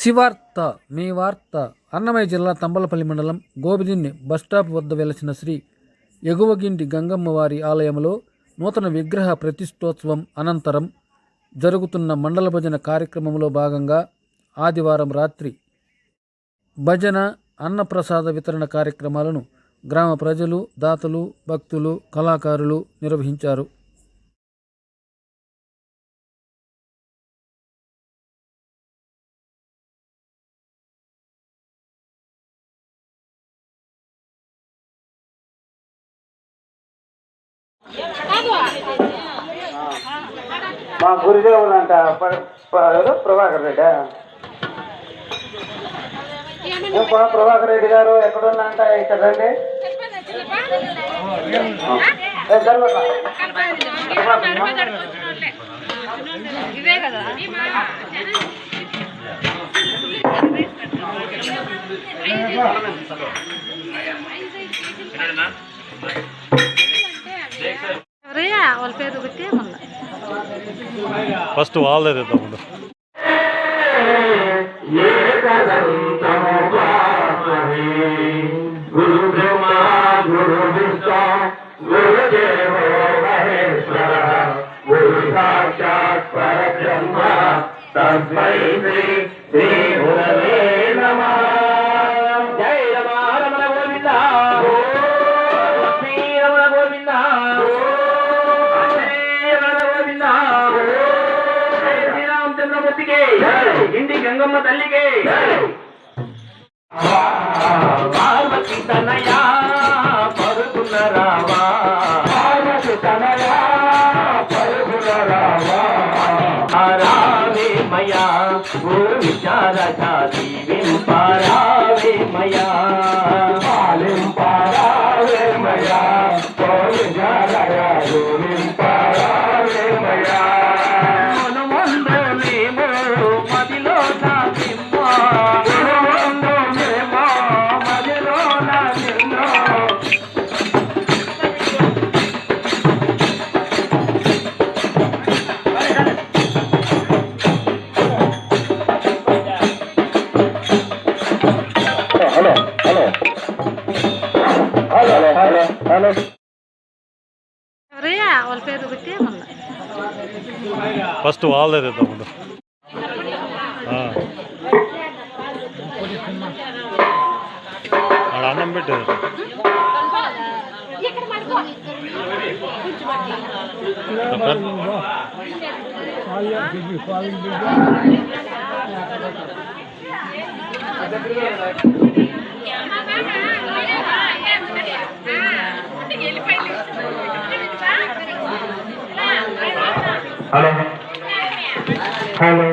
శివార్త మీ వార్త అన్నమయ్య జిల్లా తంబలపల్లి మండలం గోబిదిన్ని బస్టాప్ వద్ద వెలసిన శ్రీ ఎగువగింటి గంగమ్మవారి ఆలయంలో నూతన విగ్రహ ప్రతిష్టోత్సవం అనంతరం జరుగుతున్న మండల భజన కార్యక్రమంలో భాగంగా ఆదివారం రాత్రి భజన అన్నప్రసాద వితరణ కార్యక్రమాలను గ్రామ ప్రజలు దాతలు భక్తులు కళాకారులు నిర్వహించారు. మా గురుదేవులు అంట ప్రభాకర్ రెడ్డి? ప్రభాకర్ రెడ్డి గారు ఎక్కడున్నంట ఇక్కడ రండి. ఏ, జరగట్లా. కదా ఎవరయ్యా వాళ్ళ పేరు ఒకటి మళ్ళా ఫస్ట్ వాళ్ళదే తెద్దాం ముందు గురు బ్రహ్మ గురు విష్ణు గురుదేవో మహేశ్వర గురు సాక్షాత్ పరబ్రహ్మ తస్మై శ్రీ శ్రీ గురవే శ్రీరామచంద్రమూర్తికి గంగమ్మ తల్లికి పార్వతి తనయా పరుగున రావా. పార్వతి తనయా పరుగున రావా రావే మయా గురు విచార జాతి వింపారావే Hello hello hello hello hello ఎవరయ్యా వాళ్ళ పేరు ఒకటి మళ్ళా ఫస్ట్ వాళ్ళదే తెద్దాం ముందు ఆ. ఆడ అన్నం పెట్టేది హలో హలో